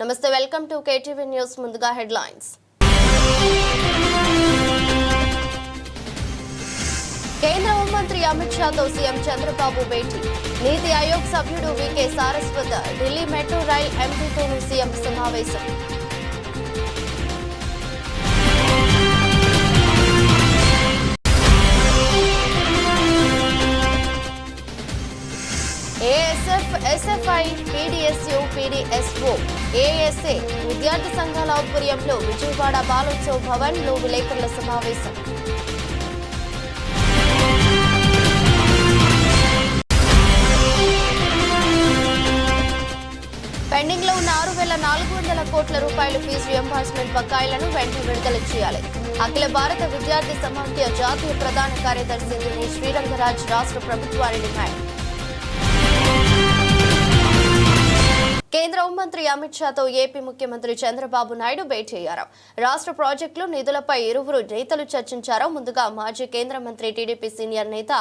నమస్తే welcome to KTV news ముందుగా headlines. కేంద్ర హోంమంత్రి అమిత్ షాతో సీఎం చంద్రబాబు భేటీ. నీతి ఆయోగ్ సభ్యుడు VK Saraswat Delhi metro rail ఎంపీతోనూ సీఎం సమావేశం. ASF SFI PDSU PDSO ASA విద్యార్థి సంఘాల ఆధ్వర్యంలో విజయవాడ బాలోత్సవ్ భవన్లో విలేకరుల సమావేశం. పెండింగ్లో ఉన్న ఆరు వేల నాలుగు వందల కోట్ల రూపాయల ఫీజు రియంబర్స్మెంట్ బకాయిలను వెంటనే విడుదల చేయాలి. అఖిల భారత విద్యార్థి సమాఖ్య జాతీయ ప్రధాన కార్యదర్శి శ్రీరంగరాజ్ రాష్ట్ర ప్రభుత్వాన్ని డిమాండ్. హోంమంత్రి అమిత్ షాతో ఏపీ ముఖ్యమంత్రి చంద్రబాబు నాయుడు భేటీ అయ్యారు. రాష్ట్ర ప్రాజెక్టులు నిధులపై ఇరువురు నేతలు చర్చించారు. ముందుగా మాజీ కేంద్ర మంత్రి టీడీపీ సీనియర్ నేత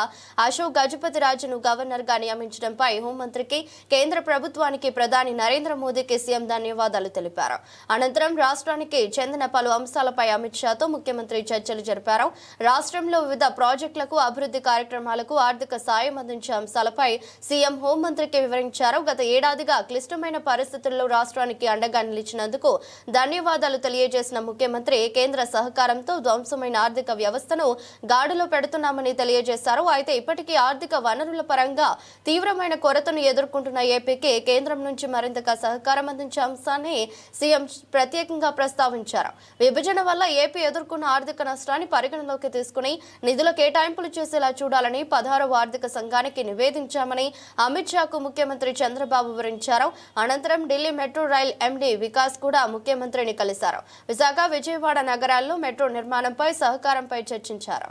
అశోక్ గజపతిరాజును గవర్నర్ నియమించడంపై హోంమంత్రికి కేంద్ర ప్రభుత్వానికి ప్రధాని నరేంద్ర మోదీకి సీఎం ధన్యవాదాలు తెలిపారు. అనంతరం రాష్ట్రానికి చెందిన పలు అంశాలపై అమిత్ షాతో ముఖ్యమంత్రి చర్చలు జరిపారు. రాష్ట్రంలో వివిధ ప్రాజెక్టులకు అభివృద్ధి కార్యక్రమాలకు ఆర్థిక సాయం అందించే అంశాలపై సీఎం హోంమంత్రికి వివరించారు. గత ఏడాదిగా క్లిష్టమైన పరిస్థితుల్లో రాష్ట్రానికి అండగా నిలిచినందుకు ధన్యవాదాలు తెలియజేసిన ముఖ్యమంత్రి కేంద్ర సహకారంతో ధ్వంసమైన ఆర్థిక వ్యవస్థను గాడిలో పెడుతున్నామని తెలియజేశారు. అయితే ఇప్పటికీ ఆర్థిక వనరుల పరంగా తీవ్రమైన కొరతను ఎదుర్కొంటున్న ఏపీకి కేంద్రం నుంచి మరింతగా సహకారం అందించే అంశాన్ని సీఎం ప్రత్యేకంగా ప్రస్తావించారు. విభజన వల్ల ఏపీ ఎదుర్కొన్న ఆర్థిక నష్టాన్ని పరిగణలోకి తీసుకుని నిధుల కేటాయింపులు చేసేలా చూడాలని పదహారవ ఆర్థిక సంఘానికి నివేదించామని అమిత్ షాకు ముఖ్యమంత్రి చంద్రబాబు వివరించారు. అనంతరం Delhi metro rail MD Vikas కూడా ముఖ్యమంత్రిని కలిశారు. విశాఖ విజయవాడ నగరాల్లో మెట్రో నిర్మాణంపై సహకారంపై చర్చించారు.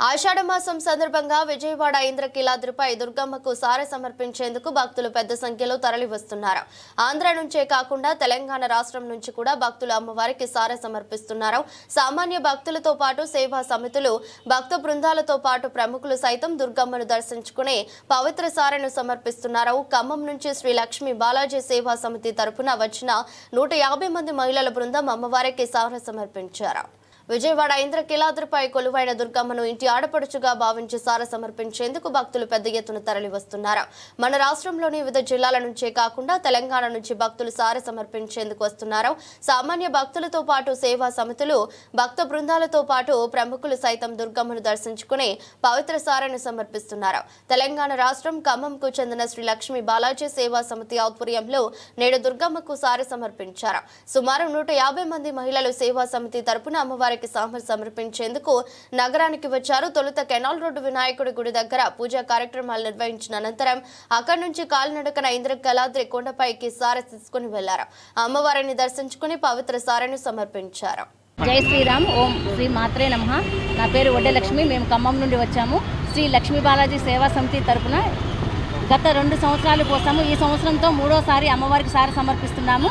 ఆషాఢ మాసం సందర్భంగా విజయవాడ ఇంద్రకీలాద్రిపై దుర్గమ్మకు సార సమర్పించేందుకు భక్తులు పెద్ద సంఖ్యలో తరలివస్తున్నారు. ఆంధ్ర నుంచే కాకుండా తెలంగాణ రాష్ట్రం నుంచి కూడా భక్తులు అమ్మవారికి సార సమర్పిస్తున్నారు. సామాన్య భక్తులతో పాటు సేవా సమితులు భక్త బృందాలతో పాటు ప్రముఖులు సైతం దుర్గమ్మను దర్శించుకుని పవిత్ర సారను సమర్పిస్తున్నారు. ఖమ్మం నుంచి శ్రీ లక్ష్మి బాలాజీ సేవా సమితి తరపున వచ్చిన నూట యాభై మంది మహిళల బృందం అమ్మవారికి సార సమర్పించారు. విజయవాడ ఇంద్రకీలాద్రిపై కొలువైన దుర్గమ్మను ఇంటి ఆడపడుచుగా భావించి సార సమర్పించేందుకు భక్తులు పెద్ద ఎత్తున తరలి వస్తున్నారు మన రాష్ట్రంలోని వివిధ జిల్లాల నుంచే కాకుండా తెలంగాణ నుంచి భక్తులు సార సమర్పించేందుకు వస్తున్నారు. సామాన్య భక్తులతో పాటు సేవా సమితులు భక్త బృందాలతో పాటు ప్రముఖులు సైతం దుర్గమ్మను దర్శించుకుని పవిత్ర సారను సమర్పిస్తున్నారు. తెలంగాణ రాష్ట్రం ఖమ్మంకు చెందిన శ్రీ లక్ష్మీ బాలాజీ సేవా సమితి ఆధ్వర్యంలో నేడు దుర్గమ్మకు సార సమర్పించారు. సుమారు నూట యాభై మంది మహిళలు సేవా సమితి తరపున అమ్మవారి అమ్మవారికి సాంబర్ సమర్పించేందుకు నగరానికి వచ్చారు. తొలుత కెనాల్ రోడ్డు వినాయకుడి గుడి దగ్గర పూజా కార్యక్రమాలు నిర్వహించిన అనంతరం అక్కడి నుంచి కాలినడకన ఇంద్రకలాద్రి కొండపైకి సార తీసుకుని వెళ్ళారు. అమ్మవారిని దర్శించుకుని పవిత్ర సారెను సమర్పించారు. జై శ్రీరామ్ ఓం శ్రీ మాత్రే నమ. నా పేరు వడ్డలక్ష్మి. మేము ఖమ్మం నుండి వచ్చాము. శ్రీ లక్ష్మీ బాలాజీ సేవా సమితి తరపున గత రెండు సంవత్సరాలు పోసాము ఈ సంవత్సరంతో మూడోసారి అమ్మవారికి సారి సమర్పిస్తున్నాము.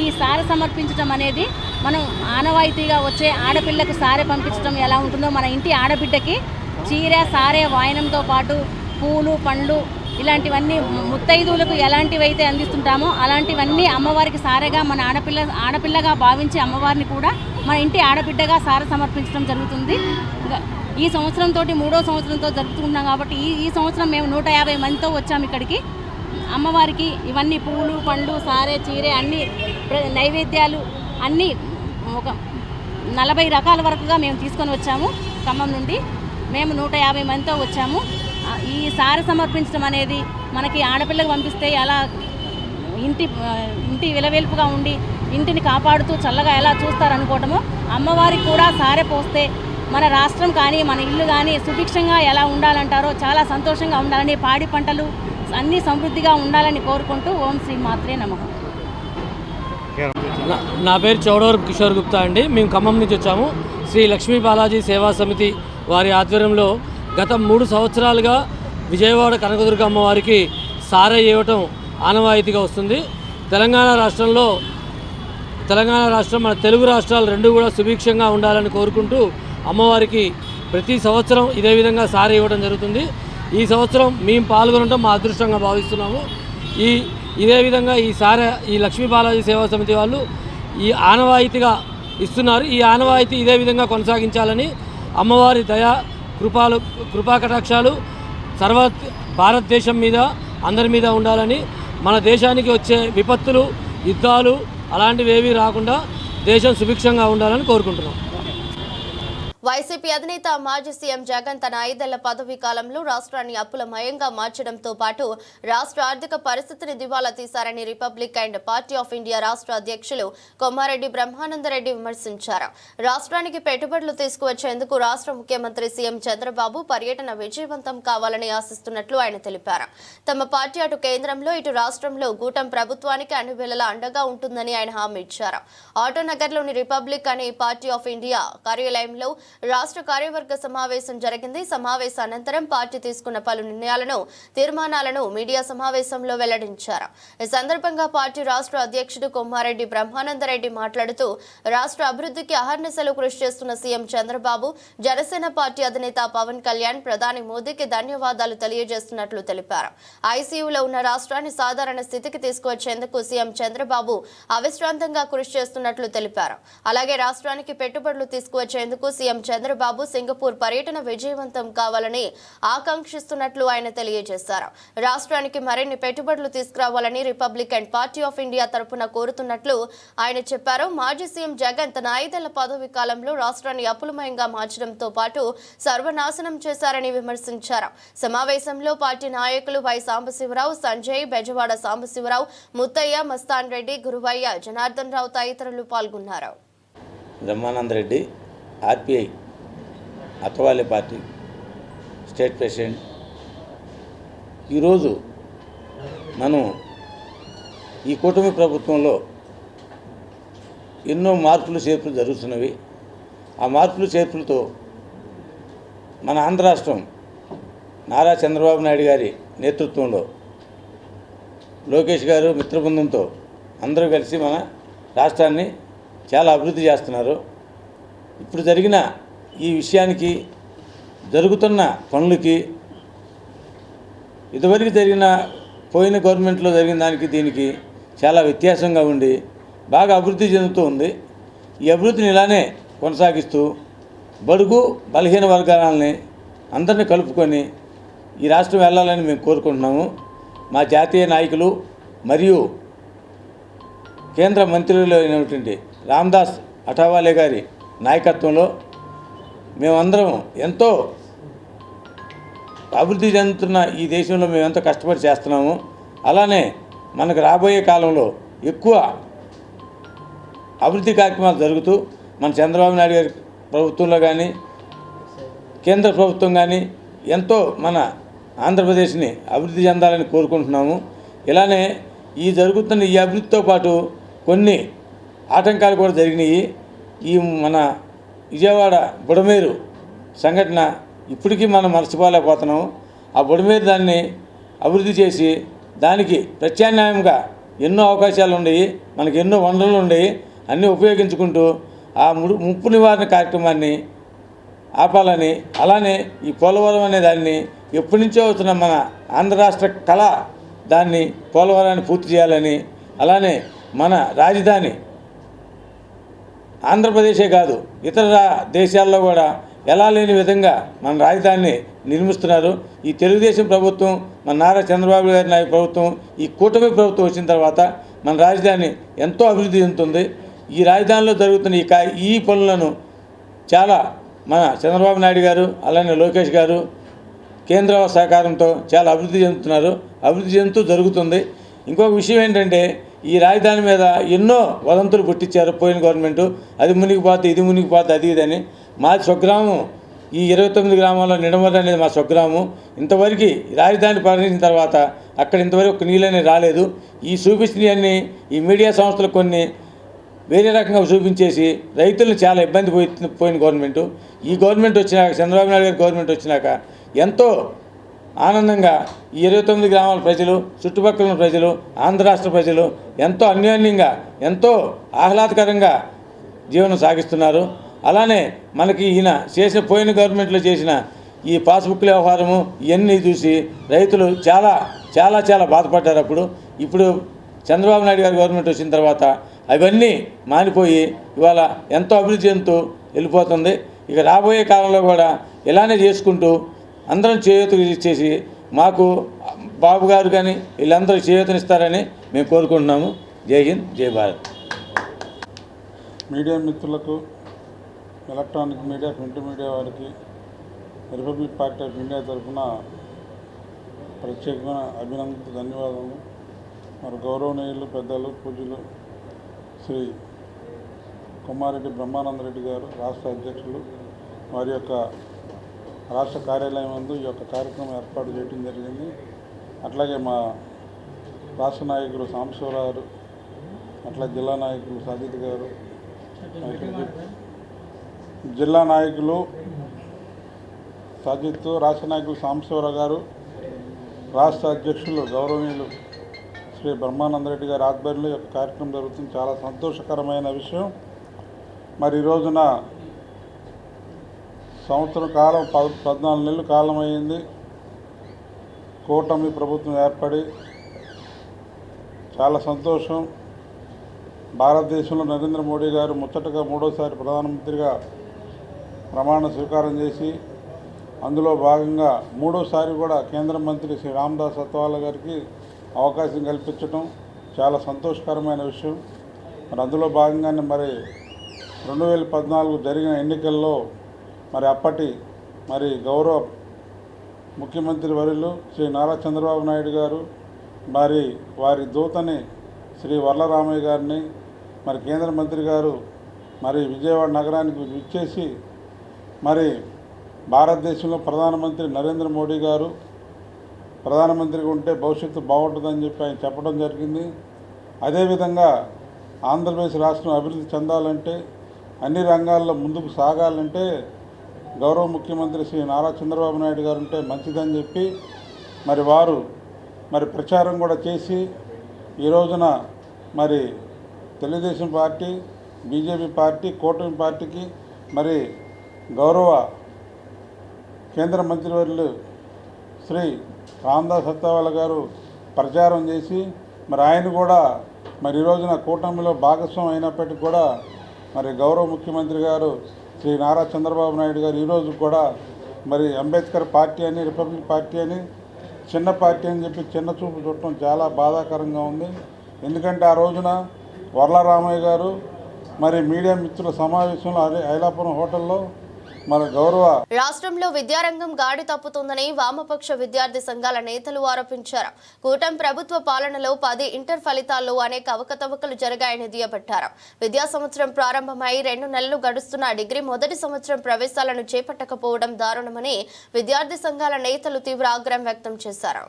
ఈ సార సమర్పించడం అనేది మనం ఆనవాయితీగా వచ్చే ఆడపిల్లకు సారే పంపించడం ఎలా ఉంటుందో మన ఇంటి ఆడబిడ్డకి చీర సారే వాయనంతో పాటు పూలు పండ్లు ఇలాంటివన్నీ ముత్తైదువులకు ఎలాంటివైతే అందిస్తుంటామో అలాంటివన్నీ అమ్మవారికి సారెగా మన ఆడపిల్ల ఆడపిల్లగా భావించి అమ్మవారిని కూడా మన ఇంటి ఆడబిడ్డగా సార సమర్పించడం జరుగుతుంది. ఈ సంవత్సరంతో మూడో సంవత్సరంతో జరుపుతున్నాం కాబట్టి ఈ ఈ సంవత్సరం మేము నూట యాభై మందితో వచ్చాము ఇక్కడికి. అమ్మవారికి ఇవన్నీ పూలు పండ్లు సారే చీరే అన్ని ప్ర- నైవేద్యాలు అన్నీ ఒక నలభై రకాల వరకుగా మేము తీసుకొని వచ్చాము ఖమ్మం నుండి. మేము నూట యాభై మందితో వచ్చాము. ఈ సార సమర్పించడం అనేది మనకి ఆడపిల్లకు పంపిస్తే ఎలా ఇంటి ఇంటి విలవేల్పుగా ఉండి ఇంటిని కాపాడుతూ చల్లగా ఎలా చూస్తారనుకోవటమో అమ్మవారికి కూడా సారె పోస్తే మన రాష్ట్రం కానీ మన ఇల్లు కానీ సుభిక్షంగా ఎలా ఉండాలంటారో చాలా సంతోషంగా ఉండాలని పాడి పంటలు అన్నీ సమృద్ధిగా ఉండాలని కోరుకుంటూ ఓం శ్రీ మాత్రే నమ. నా- నా పేరు చౌడవరం కిషోర్ గుప్తా అండి. మేము ఖమ్మం నుంచి వచ్చాము. శ్రీ లక్ష్మీ బాలాజీ సేవా సమితి వారి ఆధ్వర్యంలో గత మూడు సంవత్సరాలుగా విజయవాడ కనకదుర్గ అమ్మవారికి సారై ఇవ్వటం ఆనవాయితీగా వస్తుంది. తెలంగాణ రాష్ట్రంలో తెలంగాణ రాష్ట్రం మన తెలుగు రాష్ట్రాలు రెండు కూడా సుభిక్షంగా ఉండాలని కోరుకుంటూ అమ్మవారికి ప్రతి సంవత్సరం ఇదే విధంగా సారీ ఇవ్వడం జరుగుతుంది. ఈ సంవత్సరం మేము పాల్గొనడం మా అదృష్టంగా భావిస్తున్నాము. ఈ ఇదే విధంగా ఈ సారే ఈ లక్ష్మీ బాలాజీ సేవా సమితి వాళ్ళు ఈ ఆనవాయితీగా ఇస్తున్నారు. ఈ ఆనవాయితీ ఇదే విధంగా కొనసాగించాలని అమ్మవారి దయ కృపాలు కృపా కటాక్షాలు సర్వ భారతదేశం మీద అందరి మీద ఉండాలని మన దేశానికి వచ్చే విపత్తులు యుద్ధాలు అలాంటివి ఏవీ రాకుండా దేశం సుభిక్షంగా ఉండాలని కోరుకుంటున్నాం. వైసీపీ అధినేత మాజీ సీఎం జగన్ తన ఐదేళ్ళ పదవీ కాలంలో రాష్ట్రాన్ని అప్పులమయంగా మార్చడంతో పాటు రాష్ట్ర ఆర్థిక పరిస్థితిని దివాలా తీశారని republic and party of India రాష్ట్ర అధ్యక్షులు కొమ్మారెడ్డి బ్రహ్మానందరెడ్డి విమర్శించారు. రాష్ట్రానికి పెట్టుబడులు తీసుకువచ్చేందుకు రాష్ట్ర ముఖ్యమంత్రి సీఎం చంద్రబాబు పర్యటన విజయవంతం కావాలని ఆశిస్తున్నట్లు ఆయన తెలిపారు. తమ పార్టీ అటు కేంద్రంలో ఇటు రాష్ట్రంలో కూటమి ప్రభుత్వానికి అన్ని వేళలా అండగా ఉంటుందని ఆయన హామీ ఇచ్చారు. ఆటోనగర్లోని రిపబ్లిక్ అనే పార్టీ ఆఫ్ ఇండియా కార్యాలయంలో రాష్ట్ర కార్యవర్గ సమావేశం జరిగింది. సమావేశ అనంతరం పార్టీ తీసుకున్న పలు నిర్ణయాలను తీర్మానాలను మీడియా సమావేశంలో వెల్లడించారు. ఈ సందర్భంగా పార్టీ రాష్ట్ర అధ్యక్షుడు కొమ్మారెడ్డి బ్రహ్మానందరెడ్డి మాట్లాడుతూ రాష్ట్ర అభివృద్ధికి అహర్నిశలు కృషి చేస్తున్న సీఎం చంద్రబాబు జనసేన పార్టీ అధినేత పవన్ కళ్యాణ్ ప్రధాని మోదీకి ధన్యవాదాలు తెలియజేస్తున్నట్లు తెలిపారు. ఐసీయూలో ఉన్న రాష్ట్రాన్ని సాధారణ స్థితికి తీసుకువచ్చేందుకు సీఎం చంద్రబాబు అవిశ్రాంతంగా కృషి చేస్తున్నట్లు తెలిపారు. అలాగే రాష్ట్రానికి పెట్టుబడులు తీసుకువచ్చేందుకు సీఎం చంద్రబాబు సింగపూర్ పర్యటన విజయవంతం కావాలని ఆకాంక్షిస్తున్నట్లు ఆయన తెలియజేశారు. రాష్ట్రానికి మరిన్ని పెట్టుబడులు తీసుకురావాలని రిపబ్లికన్ పార్టీ ఆఫ్ ఇండియా తరపున కోరుతున్నట్లు ఆయన చెప్పారు. మాజీ సీఎం జగన్ తన ఐదేళ్ళ పదవి కాలంలో రాష్ట్రాన్ని అప్పులమయంగా మార్చడంతో పాటు సర్వనాశనం చేశారని విమర్శించారు. సమావేశంలో పార్టీ నాయకులు వై సాంబశివరావు సంజయ్ బెజవాడ సాంబశివరావు ముత్తయ్య మస్తాన్ రెడ్డి గురువయ్య జనార్దన్ రావు తదితరులు పాల్గొన్నారు. Brahmananda Reddy RPI Athawale party state president. ఈరోజు మనం ఈ కూటమి ప్రభుత్వంలో ఎన్నో మార్పులు చేర్పులు జరుగుతున్నవి. ఆ మార్పులు చేర్పులతో మన ఆంధ్ర రాష్ట్రం నారా చంద్రబాబు నాయుడు గారి నేతృత్వంలో లోకేష్ గారు మిత్రబృందంతో అందరూ కలిసి మన రాష్ట్రాన్ని చాలా అభివృద్ధి చేస్తున్నారు. ఇప్పుడు జరిగిన ఈ విషయానికి జరుగుతున్న పనులకి ఇదివరకు జరిగిన పోయిన గవర్నమెంట్లో జరిగిన దానికి దీనికి చాలా వ్యత్యాసంగా ఉండి బాగా అభివృద్ధి చెందుతూ ఉంది. ఈ అభివృద్ధిని ఇలానే కొనసాగిస్తూ బడుగు బలహీన వర్గాలని అందరినీ కలుపుకొని ఈ రాష్ట్రం వెళ్ళాలని మేము కోరుకుంటున్నాము. మా జాతీయ నాయకులు మరియు కేంద్ర మంత్రులు అయినటువంటి రామ్దాస్ అఠావాలే గారి నాయకత్వంలో మేమందరం ఎంతో అభివృద్ధి చెందుతున్న ఈ దేశంలో మేము ఎంతో కష్టపడి చేస్తున్నాము. అలానే మనకు రాబోయే కాలంలో ఎక్కువ అభివృద్ధి కార్యక్రమాలు జరుగుతూ మన చంద్రబాబు నాయుడు గారి ప్రభుత్వంలో కానీ కేంద్ర ప్రభుత్వం కానీ ఎంతో మన ఆంధ్రప్రదేశ్ని అభివృద్ధి చెందాలని కోరుకుంటున్నాము. ఇలానే ఈ జరుగుతున్న ఈ అభివృద్ధితో పాటు కొన్ని ఆటంకాలు కూడా జరిగినాయి. ఈ మన విజయవాడ బుడమేరు సంఘటన ఇప్పటికీ మనం మర్చిపోలేకపోతున్నాము ఆ బుడమేరు దాన్ని అభివృద్ధి చేసి దానికి ప్రత్యామ్నాయంగా ఎన్నో అవకాశాలు ఉన్నాయి. మనకి ఎన్నో వనరులు ఉన్నాయి. అన్నీ ఉపయోగించుకుంటూ ఆ ముడు ముప్పు నివారణ కార్యక్రమాన్ని ఆపాలని అలానే ఈ పోలవరం అనే దాన్ని ఎప్పటి నుంచో అవుతున్న మన ఆంధ్ర రాష్ట్ర కళ దాన్ని పోలవరాన్ని పూర్తి చేయాలని అలానే మన రాజధాని ఆంధ్రప్రదేశే కాదు ఇతర దేశాల్లో కూడా ఎలా లేని విధంగా మన రాజధానిని నిర్మిస్తున్నారు. ఈ తెలుగుదేశం ప్రభుత్వం మన నారా చంద్రబాబు గారి నాయక ప్రభుత్వం ఈ కూటమి ప్రభుత్వం వచ్చిన తర్వాత మన రాజధాని ఎంతో అభివృద్ధి చెందుతుంది. ఈ రాజధానిలో జరుగుతున్న ఈ ఈ పనులను చాలా మన చంద్రబాబు నాయుడు గారు అలానే లోకేష్ గారు కేంద్ర సహకారంతో చాలా అభివృద్ధి చెందుతున్నారు. అభివృద్ధి చెందుతూ జరుగుతుంది. ఇంకొక విషయం ఏంటంటే ఈ రాజధాని మీద ఎన్నో వదంతులు పుట్టించారు పోయిన గవర్నమెంట్. అది మునిగిపోతే ఇది మునిగిపోతే అది ఇది అని. మా స్వగ్రామం ఈ ఇరవై తొమ్మిది గ్రామాల్లో నిడమర అనేది మా స్వగ్రామం. ఇంతవరకు ఈ రాజధాని పరిణించిన తర్వాత అక్కడ ఇంతవరకు ఒక నీళ్ళని రాలేదు. ఈ చూపించినవన్నీ ఈ మీడియా సంస్థలు కొన్ని వేరే రకంగా చూపించేసి రైతులను చాలా ఇబ్బంది పోయి పోయిన గవర్నమెంట్. ఈ గవర్నమెంట్ వచ్చినాక చంద్రబాబు నాయుడు గారి గవర్నమెంట్ వచ్చినాక ఎంతో ఆనందంగా ఈ ఇరవై తొమ్మిది గ్రామాల ప్రజలు చుట్టుపక్కల ఉన్న ప్రజలు ఆంధ్ర రాష్ట్ర ప్రజలు ఎంతో అన్యోన్యంగా ఎంతో ఆహ్లాదకరంగా జీవనం సాగిస్తున్నారు. అలానే మనకి ఈయన చేసిన పోయిన గవర్నమెంట్లో చేసిన ఈ పాస్బుక్ వ్యవహారము ఇవన్నీ చూసి రైతులు చాలా చాలా చాలా బాధపడ్డారు అప్పుడు. ఇప్పుడు చంద్రబాబు నాయుడు గారి గవర్నమెంట్ వచ్చిన తర్వాత అవన్నీ మానిపోయి ఇవాళ ఎంతో అభివృద్ధి చెందుతూ వెళ్ళిపోతుంది. ఇక రాబోయే కాలంలో కూడా ఇలానే చేసుకుంటూ అందరం చేయూత ఇచ్చేసి మాకు బాబు గారు కానీ వీళ్ళందరూ చేయూతనిస్తారని మేము కోరుకుంటున్నాము. జై హింద్ జై భారత్. మీడియా మిత్రులకు ఎలక్ట్రానిక్ మీడియా ప్రింట్ మీడియా వారికి రిపబ్లిక్ పార్టీ ఆఫ్ ఇండియా తరఫున ప్రత్యేకమైన అభినందన ధన్యవాదాలు మరి గౌరవనీయులు పెద్దలు పూజలు శ్రీ కుమారెడ్డి బ్రహ్మానందరెడ్డి గారు రాష్ట్ర అధ్యక్షులు వారి యొక్క రాష్ట్ర కార్యాలయం నందు ఈ యొక్క కార్యక్రమం ఏర్పాటు చేయడం జరిగింది. అట్లాగే మా రాష్ట్ర నాయకులు సాంబశివరావు అట్లా జిల్లా నాయకులు సాజిత్ గారు జిల్లా నాయకులు సాజిత్ రాష్ట్ర నాయకులు సాంబశివరావు గారు రాష్ట్ర అధ్యక్షులు గౌరవనీయులు శ్రీ బ్రహ్మానందరెడ్డి గారి ఆధ్వర్యంలో ఈ యొక్క కార్యక్రమం జరుగుతుంది. చాలా సంతోషకరమైన విషయం. మరి ఈ రోజున సంవత్సరం కాలం పద పద్నాలుగు నెలలు కాలం అయింది కూటమి ప్రభుత్వం ఏర్పడి చాలా సంతోషం. భారతదేశంలో నరేంద్ర మోడీ గారు ముచ్చటగా మూడోసారి ప్రధానమంత్రిగా ప్రమాణ స్వీకారం చేసి అందులో భాగంగా మూడోసారి కూడా కేంద్ర మంత్రి శ్రీ రామదాస్ అత్వాల గారికి అవకాశం కల్పించడం చాలా సంతోషకరమైన విషయం. మరి అందులో భాగంగానే మరి రెండు వేల పద్నాలుగు జరిగిన ఎన్నికల్లో మరి అప్పటి మరి గౌరవ ముఖ్యమంత్రి వర్యులు శ్రీ నారా చంద్రబాబు నాయుడు గారు మరి వారి దూతని శ్రీ వరలరామయ్య గారిని మరి కేంద్ర మంత్రి గారు మరి విజయవాడ నగరానికి విచ్చేసి మరి భారతదేశంలో ప్రధానమంత్రి నరేంద్ర మోడీ గారు ప్రధానమంత్రిగా ఉంటే భవిష్యత్తు బాగుంటుందని చెప్పి ఆయన చెప్పడం జరిగింది. అదేవిధంగా ఆంధ్రప్రదేశ్ రాష్ట్రం అభివృద్ధి చెందాలంటే అన్ని రంగాల్లో ముందుకు సాగాలంటే గౌరవ ముఖ్యమంత్రి శ్రీ నారా చంద్రబాబు నాయుడు గారు ఉంటే మంచిదని చెప్పి మరి వారు మరి ప్రచారం కూడా చేసి ఈ రోజున మరి తెలుగుదేశం పార్టీ బీజేపీ పార్టీ కూటమి పార్టీకి మరి గౌరవ కేంద్ర మంత్రివర్యులు శ్రీ రామదాస్ సత్తావాల గారు ప్రచారం చేసి మరి ఆయన కూడా మరి ఈ రోజున కూటమిలో భాగస్వామి అయినప్పటికీ కూడా మరి గౌరవ ముఖ్యమంత్రి గారు శ్రీ నారా చంద్రబాబు నాయుడు గారు ఈరోజు కూడా మరి అంబేద్కర్ పార్టీ అని రిపబ్లిక్ పార్టీ అని చిన్న పార్టీ అని చెప్పి చిన్న చూపు చూడటం చాలా బాధాకరంగా ఉంది. ఎందుకంటే ఆ రోజున వరలరామయ్య గారు మరి మీడియా మిత్రుల సమావేశంలో అదే ఐలాపురం హోటల్లో గౌరవ రాష్ట్రంలో విద్యారంగం గాడి తప్పుతుందని వామపక్ష విద్యార్థి సంఘాల నేతలు ఆరోపించారు. కూటమి ప్రభుత్వ పాలనలో పది ఇంటర్ ఫలితాల్లో అనేక అవకతవకలు జరిగాయని దుయ్యబట్టారు. విద్యా సంవత్సరం ప్రారంభమై రెండు నెలలు గడుస్తున్న డిగ్రీ మొదటి సంవత్సరం ప్రవేశాలను చేపట్టకపోవడం దారుణమని విద్యార్థి సంఘాల నేతలు తీవ్ర ఆగ్రహం వ్యక్తం చేశారు.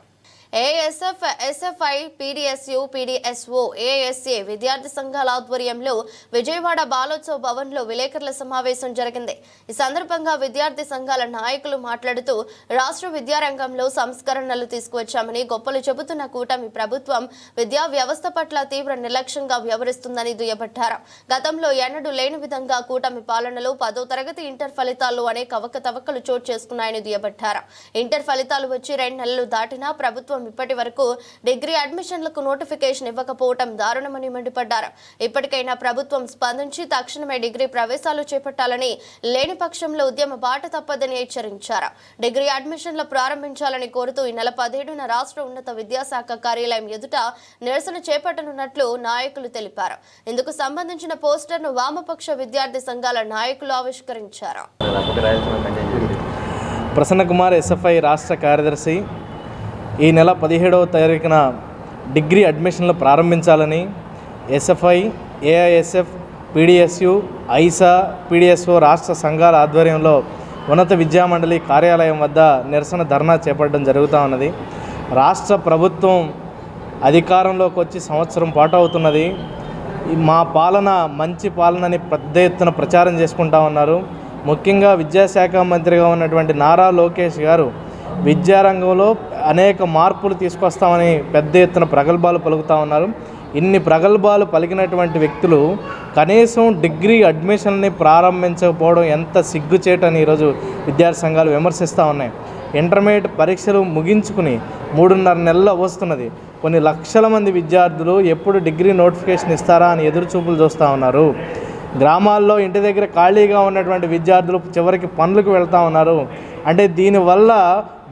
ASF SFI PDSU PDSO ASA విద్యార్థి సంఘాల ఆధ్వర్యంలో విజయవాడ బాలోత్సవ భవన్లో విలేకరుల సమావేశం జరిగింది. ఈ సందర్భంగా విద్యార్థి సంఘాల నాయకులు మాట్లాడుతూ రాష్ట్ర విద్యారంగంలో సంస్కరణలు తీసుకువచ్చామని గొప్పలు చెబుతున్న కూటమి ప్రభుత్వం విద్యా వ్యవస్థ పట్ల తీవ్ర నిర్లక్ష్యంగా వ్యవహరిస్తుందని దుయ్యబట్టారు. గతంలో ఎన్నడూ లేని విధంగా కూటమి పాలనలో పదో తరగతి ఇంటర్ ఫలితాల్లో అనేక అవకతవకలు చోటు చేసుకున్నాయని దుయ్యబట్టారు. ఇంటర్ ఫలితాలు వచ్చి రెండు నెలలు దాటినా ప్రభుత్వం ఇప్పటి వరకు డిగ్రీ అడ్మిషన్లకు నోటిఫికేషన్ ఇవ్వకపోవటం దారుణమని మండిపడ్డారు. ఇప్పటికైనా ప్రభుత్వం స్పందించి తక్షణమే డిగ్రీ ప్రవేశాలు చేపట్టాలని లేని పక్షంలో ఉద్యమ బాట తప్పదని హెచ్చరించారు. డిగ్రీ అడ్మిషన్లు ప్రారంభించాలని కోరుతూ ఈ నెల పదిహేడున రాష్ట్ర ఉన్నత విద్యాశాఖ కార్యాలయం ఎదుట నిరసన చేపట్టనున్నట్లు నాయకులు తెలిపారు. ఇందుకు సంబంధించిన పోస్టర్ను వామపక్ష విద్యార్థి సంఘాల నాయకులు ఆవిష్కరించారు. ప్రసన్న కుమార్ ఎస్ఎఫ్ఐ రాష్ట్ర కార్యదర్శి. ఈ నెల పదిహేడవ తారీఖున డిగ్రీ అడ్మిషన్లు ప్రారంభించాలని SFI AISF PDSU AISA PDSO రాష్ట్ర సంఘాల ఆధ్వర్యంలో ఉన్నత విద్యామండలి కార్యాలయం వద్ద నిరసన ధర్నా చేపట్టడం జరుగుతూ ఉన్నది. రాష్ట్ర ప్రభుత్వం అధికారంలోకి వచ్చి సంవత్సరం పాటు అవుతున్నది మా పాలన మంచి పాలనని పెద్ద ఎత్తున ప్రచారం చేసుకుంటా ఉన్నారు. ముఖ్యంగా విద్యాశాఖ మంత్రిగా ఉన్నటువంటి నారా లోకేష్ గారు విద్యారంగంలో అనేక మార్పులు తీసుకొస్తామని పెద్ద ఎత్తున ప్రగల్భాలు పలుకుతా ఉన్నారు. ఇన్ని ప్రగల్భాలు పలికినటువంటి వ్యక్తులు కనీసం డిగ్రీ అడ్మిషన్ని ప్రారంభించకపోవడం ఎంత సిగ్గుచేటని ఈరోజు విద్యార్థి సంఘాలు విమర్శిస్తూ ఉన్నాయి. ఇంటర్మీడియట్ పరీక్షలు ముగించుకుని మూడున్నర నెలలు వస్తున్నది కొన్ని లక్షల మంది విద్యార్థులు ఎప్పుడు డిగ్రీ నోటిఫికేషన్ ఇస్తారా అని ఎదురు చూపులు చూస్తూ ఉన్నారు. గ్రామాల్లో ఇంటి దగ్గర ఖాళీగా ఉన్నటువంటి విద్యార్థులు చివరికి పనులకు వెళ్తూ ఉన్నారు. అంటే దీనివల్ల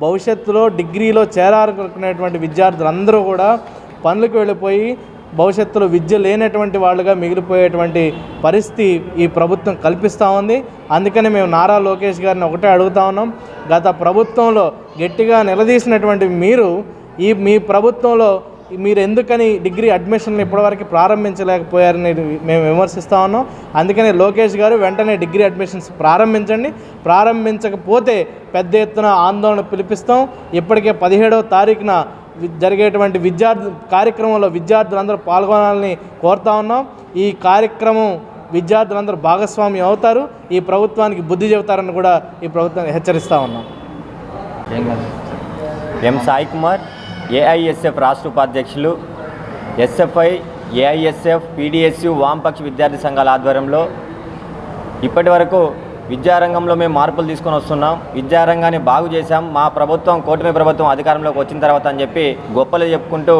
భవిష్యత్తులో డిగ్రీలో చేరాలనుకునేటువంటి విద్యార్థులందరూ కూడా పనులకు వెళ్ళిపోయి భవిష్యత్తులో విద్య లేనటువంటి వాళ్ళుగా మిగిలిపోయేటువంటి పరిస్థితి ఈ ప్రభుత్వం కల్పిస్తూ ఉంది. అందుకని మేము నారా లోకేష్ గారిని ఒకటే అడుగుతా ఉన్నాం. గత ప్రభుత్వంలో గట్టిగా నిలదీసినటువంటి మీరు ఈ మీ ప్రభుత్వంలో మీరు ఎందుకని డిగ్రీ అడ్మిషన్లు ఇప్పటివరకు ప్రారంభించలేకపోయారని మేము విమర్శిస్తా ఉన్నాం. అందుకని లోకేష్ గారు వెంటనే డిగ్రీ అడ్మిషన్స్ ప్రారంభించండి. ప్రారంభించకపోతే పెద్ద ఎత్తున ఆందోళన పిలిపిస్తాం. ఇప్పటికే పదిహేడవ తారీఖున జరిగేటువంటి విద్యార్థి కార్యక్రమంలో విద్యార్థులందరూ పాల్గొనాలని కోరుతా ఉన్నాం. ఈ కార్యక్రమం విద్యార్థులందరూ భాగస్వామి అవుతారు. ఈ ప్రభుత్వానికి బుద్ధి చెబుతారని కూడా ఈ ప్రభుత్వాన్ని హెచ్చరిస్తూ ఉన్నాం. ఎం సాయి కుమార్? ఏఐఎస్ఎఫ్ రాష్ట్ర ఉపాధ్యక్షులు ఎస్ఎఫ్ఐ ఏఐఎస్ఎఫ్ పీడిఎస్యు వామపక్ష విద్యార్థి సంఘాల ఆధ్వర్యంలో ఇప్పటి వరకు విద్యారంగంలో మేము మార్పులు తీసుకొని వస్తున్నాం. విద్యారంగాన్ని బాగు చేశాం. మా ప్రభుత్వం కూటమి ప్రభుత్వం అధికారంలోకి వచ్చిన తర్వాత అని చెప్పి గొప్పలు చెప్పుకుంటూ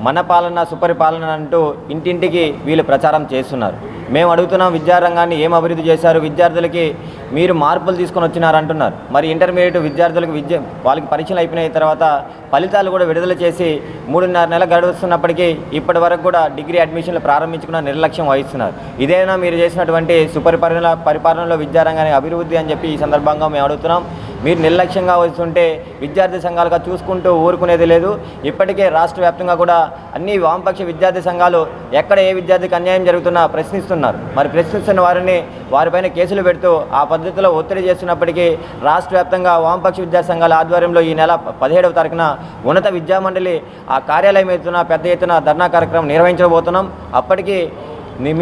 మన పాలన సుపరిపాలన అంటూ ఇంటింటికి వీళ్ళు ప్రచారం చేస్తున్నారు. మేము అడుగుతున్నాం విద్యారంగాన్ని ఏం అభివృద్ధి చేశారు? విద్యార్థులకి మీరు మార్పులు తీసుకొని వచ్చినారు అంటున్నారు మరి ఇంటర్మీడియట్ విద్యార్థులకు విద్య వాళ్ళకి పరీక్షలు అయిపోయిన తర్వాత ఫలితాలు కూడా విడుదల చేసి మూడున్నర నెలలు గడుస్తున్నప్పటికీ ఇప్పటి వరకు కూడా డిగ్రీ అడ్మిషన్లు ప్రారంభించుకున్న నిర్లక్ష్యం వహిస్తున్నారు. ఇదేనా మీరు చేసినటువంటి సుపరిపాలన పరిపాలనలో విద్యారంగాన్ని అభివృద్ధి అని చెప్పి ఈ సందర్భంగా మేము అడుగుతున్నాం. మీరు నిర్లక్ష్యంగా వస్తుంటే విద్యార్థి సంఘాలుగా చూసుకుంటూ ఊరుకునేది లేదు. ఇప్పటికే రాష్ట్ర వ్యాప్తంగా కూడా అన్ని వామపక్ష విద్యార్థి సంఘాలు ఎక్కడ ఏ విద్యార్థికి అన్యాయం జరుగుతున్నా ప్రశ్నిస్తున్నారు. మరి ప్రశ్నిస్తున్న వారిని వారిపైన కేసులు పెడుతూ ఆ పద్ధతిలో ఒత్తిడి చేస్తున్నప్పటికీ రాష్ట్ర వ్యాప్తంగా వామపక్ష విద్యా సంఘాల ఆధ్వర్యంలో ఈ నెల పదిహేడవ తారీఖున ఉన్నత విద్యామండలి ఆ కార్యాలయం ఎత్తున పెద్ద ఎత్తున ధర్నా కార్యక్రమం నిర్వహించబోతున్నాం. అప్పటికీ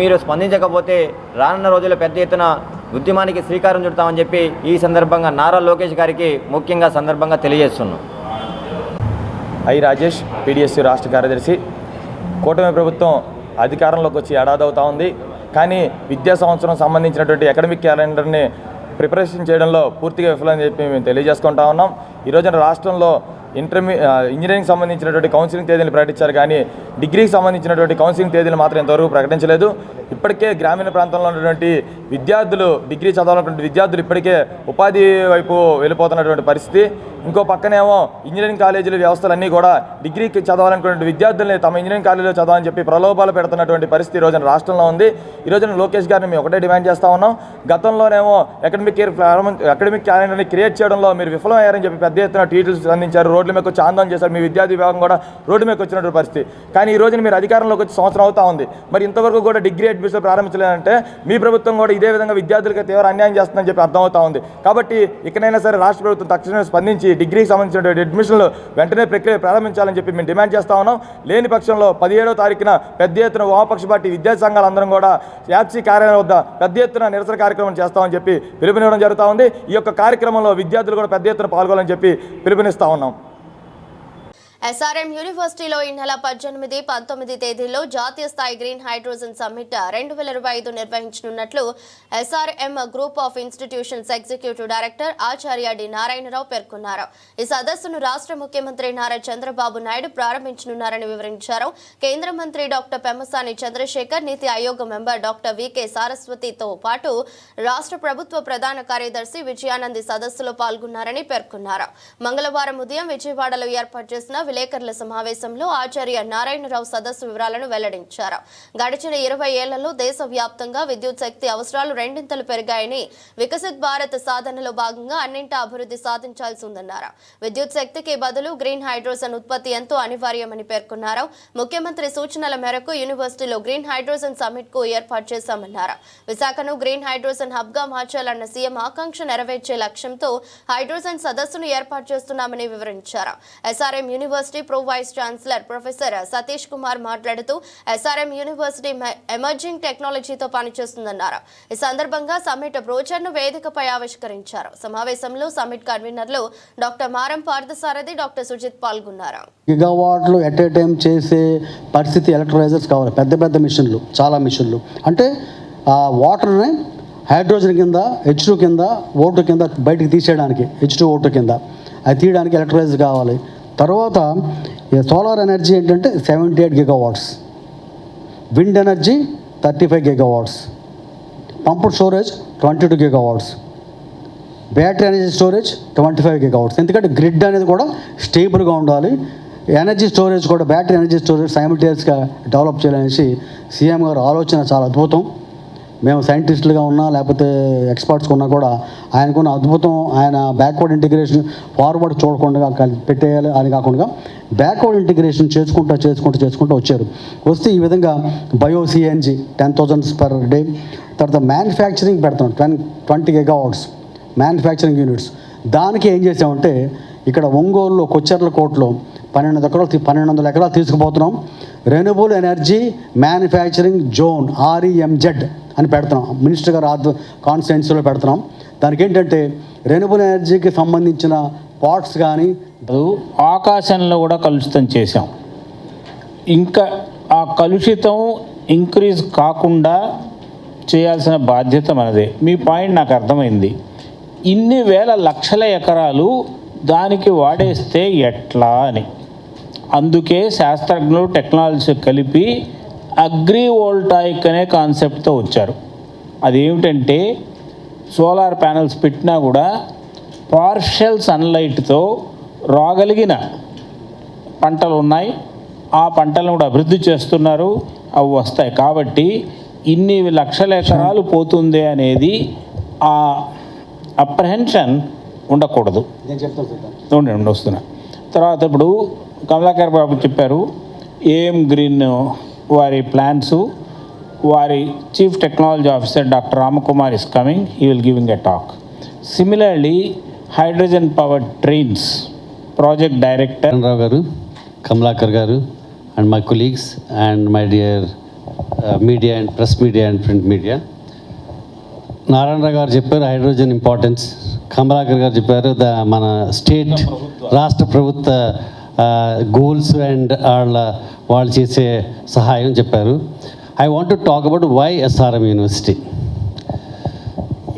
మీరు స్పందించకపోతే రానున్న రోజుల్లో పెద్ద ఎత్తున ఉద్యమానికి శ్రీకారం చుడతామని చెప్పి ఈ సందర్భంగా నారా లోకేష్ గారికి ముఖ్యంగా సందర్భంగా తెలియజేస్తున్నాం. ఐ రాజేష్ పీడిఎస్సీ రాష్ట్ర కార్యదర్శి. కూటమి ప్రభుత్వం అధికారంలోకి వచ్చి ఏడాది అవుతా ఉంది. కానీ విద్యా సంవత్సరం సంబంధించినటువంటి అకాడమిక్ క్యాలెండర్ని ప్రిపరేషన్ చేయడంలో పూర్తిగా విఫలం చెప్పి మేము తెలియజేసుకుంటా ఉన్నాం. ఈ రోజున రాష్ట్రంలో ఇంటర్మీ ఇంజనీరింగ్ సంబంధించినటువంటి కౌన్సిలింగ్ తేదీలు ప్రకటించారు కానీ డిగ్రీకి సంబంధించినటువంటి కౌన్సిలింగ్ తేదీలు మాత్రం ఇంతవరకు ప్రకటించలేదు. ఇప్పటికే గ్రామీణ ప్రాంతంలో ఉన్నటువంటి విద్యార్థులు డిగ్రీ చదవాలన్నటువంటి విద్యార్థులు ఇప్పటికే ఉపాధి వైపు వెళ్ళిపోతున్నటువంటి పరిస్థితి. ఇంకో పక్కనేమో ఇంజనీరింగ్ కాలేజీల వ్యవస్థలన్నీ కూడా డిగ్రీకి చదవాలనుకునే విద్యార్థుల్ని తమ ఇంజనీరింగ్ కాలేజీలో చదవాలని చెప్పి ప్రలోభాలు పెడుతున్నటువంటి పరిస్థితి ఈ రోజున రాష్ట్రంలో ఉంది. ఈ రోజున లోకేష్ గారిని మేము ఒకటే డిమాండ్ చేస్తా ఉన్నాం. గతంలోనేమో అకాడమిక్ ఇయర్ ప్రారంభం అకాడమిక్ క్యాలెండర్ని క్రియేట్ చేయడంలో మీరు విఫలమయ్యారని చెప్పి పెద్ద ఎత్తున ట్వీట్లు అందించారు రోడ్ల మీద వచ్చి ఆందోళన చేశారు. మీ విద్యార్థి విభాగం కూడా రోడ్డు మీదకి వచ్చినటువంటి పరిస్థితి. కానీ ఈ రోజున మీరు అధికారంలోకి వచ్చి సంవత్సరం అవుతా ఉంది. మరి ఇంతవరకు కూడా డిగ్రీ అడ్మిషన్ ప్రారంభించలేదంటే మీ ప్రభుత్వం కూడా ఇదే విధంగా విద్యార్థులకు తీవ్ర అన్యాయం చేస్తుందని చెప్పి అర్థమవుతా ఉంది. కాబట్టి ఇకనైనా సరే రాష్ట్ర ప్రభుత్వం తక్షణమే స్పందించి డిగ్రీకి సంబంధించినటువంటి అడ్మిషన్లు వెంటనే ప్రక్రియ ప్రారంభించాలని చెప్పి మేము డిమాండ్ చేస్తా ఉన్నాం. లేని పక్షంలో పదిహేడో తారీఖున పెద్ద ఎత్తున వామపక్ష పార్టీ విద్యార్థి సంఘాలందరం కూడా యాప్సీ కార్యాలయం వద్ద పెద్ద ఎత్తున నిరసన కార్యక్రమం చేస్తామని చెప్పి పిలుపునివ్వడం జరుగుతూ ఉంది. ఈ యొక్క కార్యక్రమంలో విద్యార్థులు కూడా పెద్ద ఎత్తున పాల్గొనాలని చెప్పి పిలుపునిస్తా ఉన్నాం. ఎస్ఆర్ఎం యూనివర్సిటీలో ఈ నెల పద్దెనిమిది పంతొమ్మిది తేదీల్లో జాతీయ స్థాయి గ్రీన్ హైడ్రోజన్ సమ్మిట్ రెండు వేల ఇరవై ఐదు నిర్వహించనున్నట్లు SRM group of institutions executive director Acharya D Narayanarao పేర్కొన్నారు. ఈ సదస్సును రాష్ట్ర ముఖ్యమంత్రి నారా చంద్రబాబు నాయుడు ప్రారంభించనున్నారని వివరించారు. కేంద్ర మంత్రి doctor Pemmasani Chandrasekhar Niti Aayog member doctor VK సారస్వతితో పాటు రాష్ట్ర ప్రభుత్వ ప్రధాన కార్యదర్శి విజయానంది సదస్సులో పాల్గొన్నారని పేర్కొన్నారు. మంగళవారం ఉదయం విజయవాడలో ఏర్పాటు చేసిన విలేకరుల సమావేశంలో ఆచార్య నారాయణరావు సదస్సు వివరాలను వెల్లడించారు. గడిచిన ఇరవై ఏళ్ళలో దేశవ్యాప్తంగా విద్యుత్ శక్తి అవసరాలు రెండింతలు పెరిగాయని వికసిత్ భారత్ సాధనలో భాగంగా అన్నింటా అభివృద్ధి సాధించాల్సి ఉందన్నారు విద్యుత్ శక్తికి బదులు గ్రీన్ హైడ్రోజన్ ఉత్పత్తి ఎంతో అనివార్యమని పేర్కొన్నారు. ముఖ్యమంత్రి సూచనల మేరకు యూనివర్సిటీలో గ్రీన్ హైడ్రోజన్ సమ్మిట్కు ఏర్పాటు చేశామన్నారు. విశాఖను గ్రీన్ హైడ్రోజన్ హబ్గా మార్చాలన్న సీఎం ఆకాంక్ష నెరవేర్చే లక్ష్యంతో హైడ్రోజన్ సదస్సును ఏర్పాటు చేస్తున్నామని వివరించారు. SRM university university pro vice chancellor professor Satish Kumar మాట్లాడుతూ ఎస్ఆర్ఎం యూనివర్సిటీ ఎమర్జింగ్ టెక్నాలజీతో పనిచేస్తుందన్నారు. ఈ సందర్భంగా సమ్మిట్ బ్రోచర్ను వేదికపై ఆవిష్కరించారు. సమావేశంలో సమ్మిట్ కన్వీనర్లు డాక్టర్ మారం పార్థసారథి డాక్టర్ సుజిత్ పాల్గొన్నారు. గిగావాట్లు ఎట్ ఏ టైం చేసే పరిస్థితి ఎలక్ట్రోలైజర్స్ కావాలి. పెద్ద పెద్ద మిషన్లు చాలా మిషన్లు. అంటే ఆ వాటర్ని హైడ్రోజన్ కింద హెచ్ టూ కింద ఓటు కింద బయటకు తీసేయడానికి హెచ్ టూ ఓటు కింద. అది తీయడానికి ఎలక్ట్రోలైజర్ కావాలి. తర్వాత సోలార్ ఎనర్జీ ఏంటంటే seventy eight gigawatts wind energy thirty five gigawatts pumped storage twenty two gigawatts battery energy storage twenty five gigawatts ఎందుకంటే గ్రిడ్ అనేది కూడా స్టేబుల్గా ఉండాలి. ఎనర్జీ స్టోరేజ్ కూడా బ్యాటరీ ఎనర్జీ స్టోరేజ్ సైమిల్టేనియస్గా డెవలప్ చేయాలనేసి సీఎం గారు ఆలోచన చాలా అద్భుతం. మేము సైంటిస్టులుగా ఉన్నా లేకపోతే ఎక్స్పర్ట్స్ ఉన్నా కూడా ఆయనకున్న అద్భుతం ఆయన బ్యాక్వర్డ్ ఇంటిగ్రేషన్ ఫార్వర్డ్ చూడకుండా పెట్టేయాలి అని కాకుండా బ్యాక్వర్డ్ ఇంటిగ్రేషన్ చేసుకుంటూ చేసుకుంటూ చేసుకుంటూ వచ్చారు. వస్తే ఈ విధంగా bio CNG ten thousands per day తర్వాత మ్యానుఫ్యాక్చరింగ్ పెడతాం ట్వెన్ ట్వంటీ గిగావాట్స్ మ్యానుఫ్యాక్చరింగ్ యూనిట్స్ దానికి ఏం చేసామంటే ఇక్కడ ఒంగోలులో కొచ్చెర్ల కోట్లో పన్నెండు ఎకరాలు పన్నెండు వందల ఎకరాలు తీసుకుపోతున్నాం. Renewable energy manufacturing zone REMZ అని పెడుతున్నాం. మినిస్టర్ గారు ఆధ్వ కాన్స్టిట్యున్సీలో పెడుతున్నాం. దానికి ఏంటంటే రెన్యూబుల్ ఎనర్జీకి సంబంధించిన పార్ట్స్ కానీ ఆకాశంలో కూడా కలుషితం చేశాం. ఇంకా ఆ కలుషితం ఇంక్రీజ్ కాకుండా చేయాల్సిన బాధ్యత మనదే. మీ పాయింట్ నాకు అర్థమైంది. ఇన్ని వేల లక్షల ఎకరాలు దానికి వాడేస్తే ఎట్లా అని. అందుకే శాస్త్రజ్ఞులు టెక్నాలజీ కలిపి అగ్రి వోల్టాయిక్ అనే కాన్సెప్ట్తో వచ్చారు. అదేమిటంటే సోలార్ ప్యానల్స్ పెట్టినా కూడా పార్షల్ సన్లైట్తో రాగలిగిన పంటలు ఉన్నాయి ఆ పంటలను కూడా అభివృద్ధి చేస్తున్నారు. అవి వస్తాయి. కాబట్టి ఇన్ని లక్షల ఎకరాలు పోతుంది అనేది ఆ అప్రహెన్షన్ ఉండకూడదు. నేను చెప్తాను సార్ ఉండండి ఉండి వస్తున్నా. తర్వాత ఇప్పుడు కమలాకర్ బాబు చెప్పారు ఏం గ్రీన్ వారి ప్లాన్స్ వారి chief technology officer doctor Ramakumar is coming he will giving a talk. Similarly hydrogen power trains project director Rao గారు కమలాకర్ గారు and my colleagues and my dear media and press media and print media Narayanarao గారు చెప్పారు hydrogen importance Kamalakar గారు చెప్పారు the మన state రాష్ట్ర ప్రభుత్వ goals and వాళ్ళ వాళ్ళు చేసే సహాయం చెప్పారు. I want to talk about why SRM university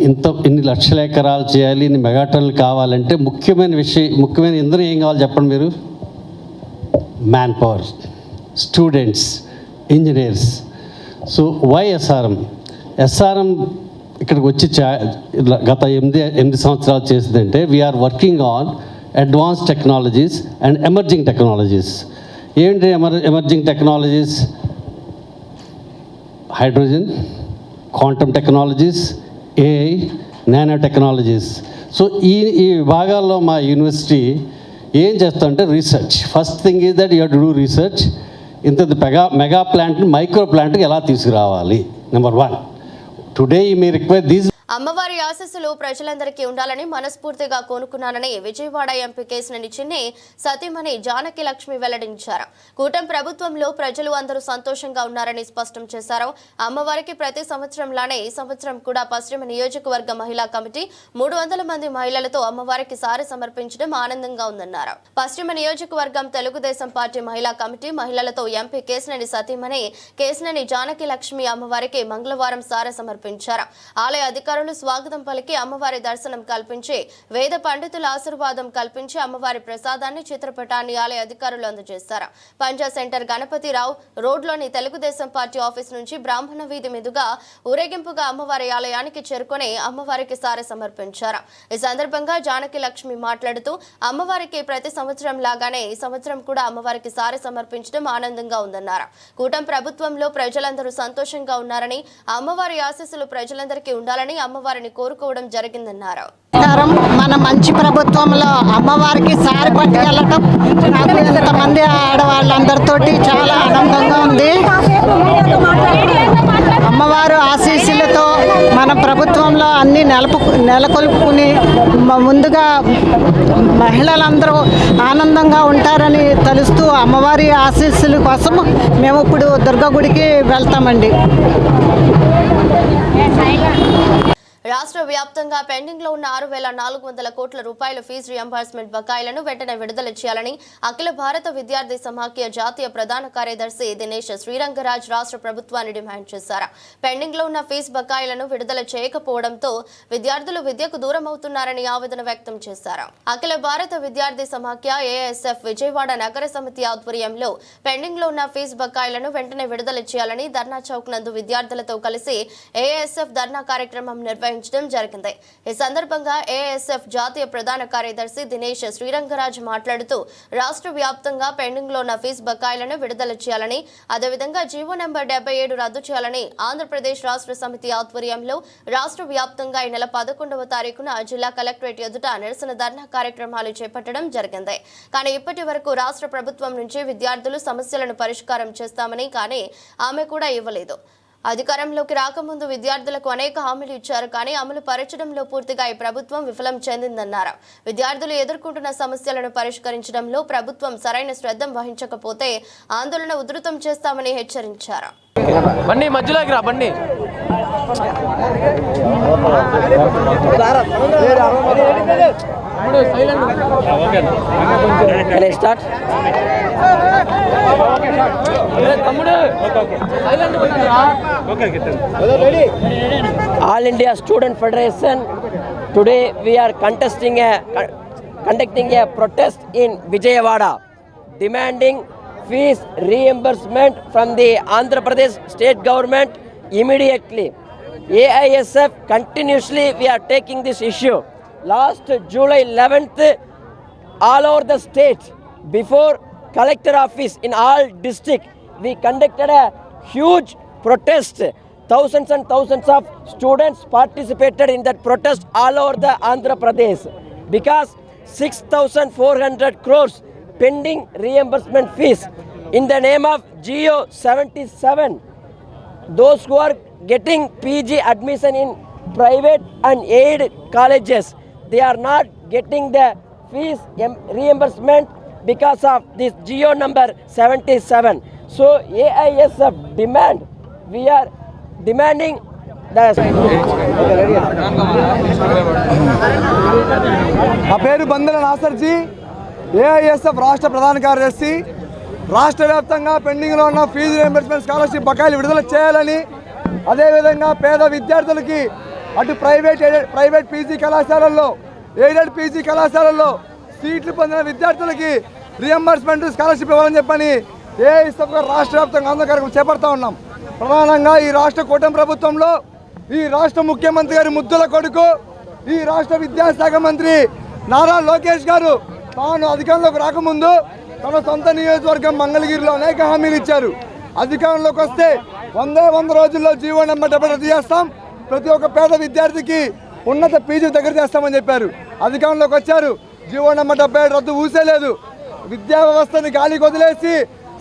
ఇంత ఇన్ని లక్షల ఎకరాలు చేయాలి ఇన్ని మెగాటన్లు కావాలంటే ముఖ్యమైన విషయం ముఖ్యమైన ఇంధనం ఏం కావాలి చెప్పండి మీరు? Man power students engineers so why SRM SRM ఇక్కడికి వచ్చి చా గత ఎనిమిది ఎనిమిది సంవత్సరాలు చేసిందంటే we're working on advance technologies and emerging technologies. ఏంటి ఎమర్ emerging technologies? Hydrogen quantum technologies AI nano technologies. So ఈ ఈ విభాగాల్లో మా యూనివర్సిటీ ఏం చేస్తామంటే research. First thing is that you to do research. ఇంత మెగా మెగా ప్లాంట్ని మైక్రో ప్లాంట్కి ఎలా తీసుకురావాలి? Number one. టుడే ఈ మీ రిక్వైర్ దీస్ అమ్మవారి ఆశస్సులు ప్రజలందరికీ ఉండాలని మనస్ఫూర్తిగా కోనుకున్నానని విజయవాడ ఎంపీ కేసినని చిన్ని సతీమణి జానకి లక్ష్మి వెల్లడించారు. కూటమి ప్రభుత్వంలో ప్రజలు అందరూ సంతోషంగా ఉన్నారని స్పష్టం చేశారు. అమ్మవారికి ప్రతి సంవత్సరంలానే ఈ సంవత్సరం కూడా పశ్చిమ నియోజకవర్గ మహిళా కమిటీ మూడు వందల మంది మహిళలతో అమ్మవారికి సారి సమర్పించడం ఆనందంగా ఉందన్నారు. పశ్చిమ నియోజకవర్గం తెలుగుదేశం పార్టీ మహిళా కమిటీ మహిళలతో ఎంపీ కేసినని సతీమణి కేసినని జానకి లక్ష్మి అమ్మవారికి మంగళవారం సార సమర్పించారు. ఆలయ అధికారులు స్వాగతం పలికి అమ్మవారి దర్శనం కల్పించి వేద పండితుల ఆశీర్వాదం కల్పించి అమ్మవారి ప్రసాదాన్ని చిత్రపటాన్ని ఆలయ అధికారులు అందజేశారు. పంజా సెంటర్ గణపతిరావు రోడ్లోని తెలుగుదేశం పార్టీ ఆఫీస్ నుంచి బ్రాహ్మణ వీధి మీదుగా ఊరేగింపుగా అమ్మవారి ఆలయానికి చేరుకుని అమ్మవారికి సారె సమర్పించారు. ఈ సందర్భంగా జానకి లక్ష్మి మాట్లాడుతూ అమ్మవారికి ప్రతి సంవత్సరం లాగానే ఈ సంవత్సరం కూడా అమ్మవారికి సారి సమర్పించడం ఆనందంగా ఉందన్నారు. కూటమి ప్రభుత్వంలో ప్రజలందరూ సంతోషంగా ఉన్నారని అమ్మవారి ఆశీస్సులు ప్రజలందరికీ ఉండాలని అమ్మవారిని కోరుకోవడం జరిగిందన్నారు. మన మంచి ప్రభుత్వంలో అమ్మవారికి సారి పట్టుకెళ్ళటం నాకు ఇంతమంది ఆడవాళ్ళందరితోటి చాలా ఆనందంగా ఉంది. అమ్మవారు ఆశీస్సులతో మన ప్రభుత్వంలో అన్ని నెలపు నెలకొల్పుకుని ముందుగా మహిళలందరూ ఆనందంగా ఉంటారని తెలుస్తూ అమ్మవారి ఆశీస్సుల కోసం మేము ఇప్పుడు దుర్గగుడికి వెళ్తామండి. రాష్ట్ర వ్యాప్తంగా పెండింగ్లో ఉన్న ఆరు వేల నాలుగు వందల కోట్ల రూపాయల ఫీజు రియంబర్స్మెంట్ బకాయిలను వెంటనే విడుదల చేయాలని అఖిల భారత విద్యార్థి సమాఖ్య జాతీయ ప్రధాన కార్యదర్శి దినేష్ శ్రీరంగరాజ్ రాష్ట్ర ప్రభుత్వాన్ని డిమాండ్ చేశారు. పెండింగ్లో ఉన్న ఫీజు బకాయిలను విడుదల చేయకపోవడంతో విద్యార్థులు విద్యకు దూరం అవుతున్నారని ఆవేదన వ్యక్తం చేశారు. అఖిల భారత విద్యార్థి సమాఖ్య ఏఎస్ఎఫ్ విజయవాడ నగర సమితి ఆధ్వర్యంలో పెండింగ్లో ఉన్న ఫీజు బకాయిలను వెంటనే విడుదల చేయాలని ధర్నా చౌక్ నందు విద్యార్థులతో కలిసి ఏఎస్ఎఫ్ ధర్నా కార్యక్రమం నిర్వహించడం జరిగింది. ఈ సందర్భంగా ఏఎస్ఎఫ్ జాతీయ ప్రధాన కార్యదర్శి దినేష్ శ్రీరంగరాజ్ మాట్లాడుతూ రాష్ట్ర వ్యాప్తంగా పెండింగ్లో ఉన్న ఫీజు బకాయిలను విడుదల చేయాలని అదేవిధంగా జీవో నెంబర్ డెబ్బై ఏడు రద్దు చేయాలని ఆంధ్రప్రదేశ్ రాష్ట్ర సమితి ఆధ్వర్యంలో రాష్ట్ర వ్యాప్తంగా ఈ నెల పదకొండవ తారీఖున జిల్లా కలెక్టరేట్ ఎదుట నిరసన ధర్నా కార్యక్రమాలు చేపట్టడం జరిగింది. కానీ ఇప్పటి వరకు రాష్ట్ర ప్రభుత్వం నుంచి విద్యార్థులు సమస్యలను పరిష్కారం చేస్తామని కానీ ఆమె కూడా ఇవ్వలేదు. అధికారంలోకి రాకముందు విద్యార్థులకు అనేక హామీలు ఇచ్చారు కానీ అమలు పరచడంలో పూర్తిగా ఈ ప్రభుత్వం విఫలం చెందిందన్నారు విద్యార్థులు ఎదుర్కొంటున్న సమస్యలను పరిష్కరించడంలో ప్రభుత్వం సరైన శ్రద్ధ వహించకపోతే ఆందోళన ఉధృతం చేస్తామని హెచ్చరించారు బండి మధ్యలోకి రా బండి స్టార్ట్ తమ్ముడు All India Student Federation. Today we are contesting a conducting a protest in Vijayawada, demanding fees reimbursement from the Andhra Pradesh state government immediately. AISF continuously we are taking this issue. Last July 11th, all over the state, before collector office in all district, we conducted a huge protest. Thousands and thousands of students participated in that protest all over the Andhra Pradesh because 6,400 crores pending reimbursement fees in the name of Geo 77 those who are getting PG admission in private and aid colleges, they are not getting the fees reimbursement because of this GO number seventy seven so AISF demand we're demanding ఆ పేరు బందల నాసర్జీ. AISF రాష్ట్ర ప్రధాన కార్యదర్శి. రాష్ట్ర వ్యాప్తంగా పెండింగ్లో ఉన్న fee reimbursement scholarship బకాయిలు విడుదల చేయాలని అదేవిధంగా పేద విద్యార్థులకి అటు ప్రైవేట్ ఎయిడెడ్ ప్రైవేట్ పీజీ కళాశాలల్లో ఎయిడెడ్ పీజీ కళాశాలల్లో సీట్లు పొందిన విద్యార్థులకి రియంబర్స్మెంట్ స్కాలర్షిప్ ఇవ్వాలని చెప్పని ఏఐఎస్ఎఫ్ రాష్ట్ర వ్యాప్తంగా ఆందోళన కార్యక్రమం చేపడతా ఉన్నాం. ప్రధానంగా ఈ రాష్ట్ర కూటమి ప్రభుత్వంలో ఈ రాష్ట్ర ముఖ్యమంత్రి గారి ముద్దుల కొడుకు ఈ రాష్ట్ర విద్యాశాఖ మంత్రి నారా లోకేష్ గారు తాను అధికారంలోకి రాకముందు తన సొంత నియోజకవర్గం మంగళగిరిలో అనేక హామీలు ఇచ్చారు. అధికారంలోకి వస్తే వందే వంద రోజుల్లో జీవో నెంబర్ డబ్బు రద్దు చేస్తాం. ప్రతి ఒక్క పేద విద్యార్థికి ఉన్నత పీజీ దగ్గర చేస్తామని చెప్పారు. అధికారంలోకి వచ్చారు. జీవో నెంబర్ డెబ్బై ఏడు రద్దు ఊసేలేదు. విద్యా వ్యవస్థని గాలికి వదిలేసి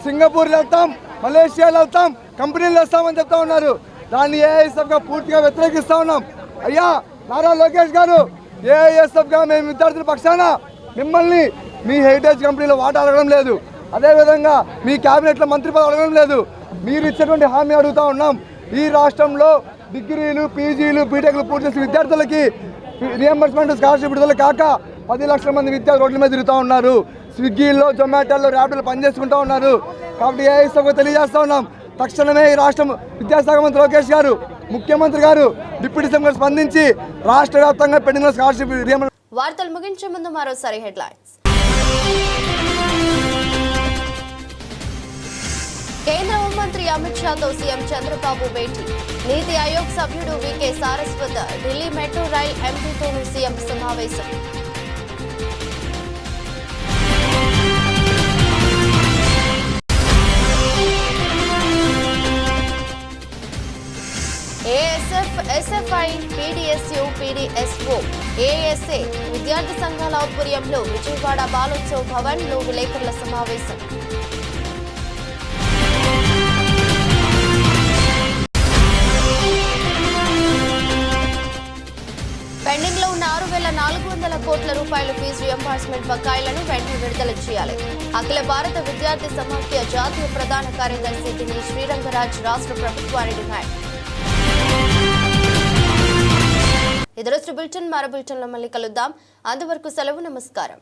సింగపూర్ వెళ్తాం మలేషియాలో వెళ్తాం కంపెనీలు వస్తామని చెప్తా ఉన్నారు. దాన్ని ఏఐఎస్ఎఫ్గా పూర్తిగా వ్యతిరేకిస్తా ఉన్నాం. అయ్యా నారా లోకేష్ గారు ఏఐఎస్ఎఫ్గా మేము విద్యార్థుల పక్షాన మిమ్మల్ని మీ హెరిటేజ్ కంపెనీలో వాటా అడగడం లేదు. అదేవిధంగా మీ క్యాబినెట్లో మంత్రి పదవి అడగడం లేదు. మీరు ఇచ్చేటువంటి హామీ అడుగుతా ఉన్నాం. ఈ రాష్ట్రంలో డిగ్రీలు పీజీలు బీటెక్లు పూర్తి చేసిన విద్యార్థులకి రియంబర్స్మెంట్ స్కాలర్షిప్ విడుదల కాక పది లక్షల మంది విద్యార్థులు రోడ్ల మీద తిరుగుతూ ఉన్నారు. స్విగ్గీలో జొమాటోలో ర్యాపిడోలో పనిచేసుకుంటూ ఉన్నారు. కాబట్టి ఏఐఎస్ఎఫ్గా తెలియజేస్తా ఉన్నాం. తక్షణమే ఈ రాష్ట్రం విద్యాశాఖ మంత్రి లోకేష్ గారు ముఖ్యమంత్రి గారు డిప్యూటీ సీఎం గారు స్పందించి రాష్ట్ర వ్యాప్తంగా పెండింగ్ స్కాలర్షిప్ రియంబర్ వార్తలు ముగించే ముందు మరోసారి హెడ్లైన్స్ కేంద్ర మంత్రి అమిత్ షాతో సీఎం చంద్రబాబు భేటీ. నీతి ఆయోగ్ సభ్యుడు V K Saraswat Delhi metro rail ఎంపీతోనూ CM సమావేశం. ASF SFI PDSU PDSO ASA విద్యార్థి సంఘాల ఆధ్వర్యంలో విజయవాడ బాలోత్సవ్ భవన్లో విలేకరుల సమావేశం. నాలుగు వందల కోట్ల రూపాయల ఫీజు రియంబర్స్మెంట్ బకాయిలను వెంటనే విడుదల చేయాలి. అఖిల భారత విద్యార్థి సమాఖ్య జాతీయ ప్రధాన కార్యదర్శి దిని శ్రీరంగరాజ్ రాష్ట్ర ప్రభుత్వాన్ని డిమాండ్ ఇది రోజు బులెటిన్ మరో బులెటిన్లో మళ్ళీ కలుద్దాం. అంతవరకు సెలవు నమస్కారం.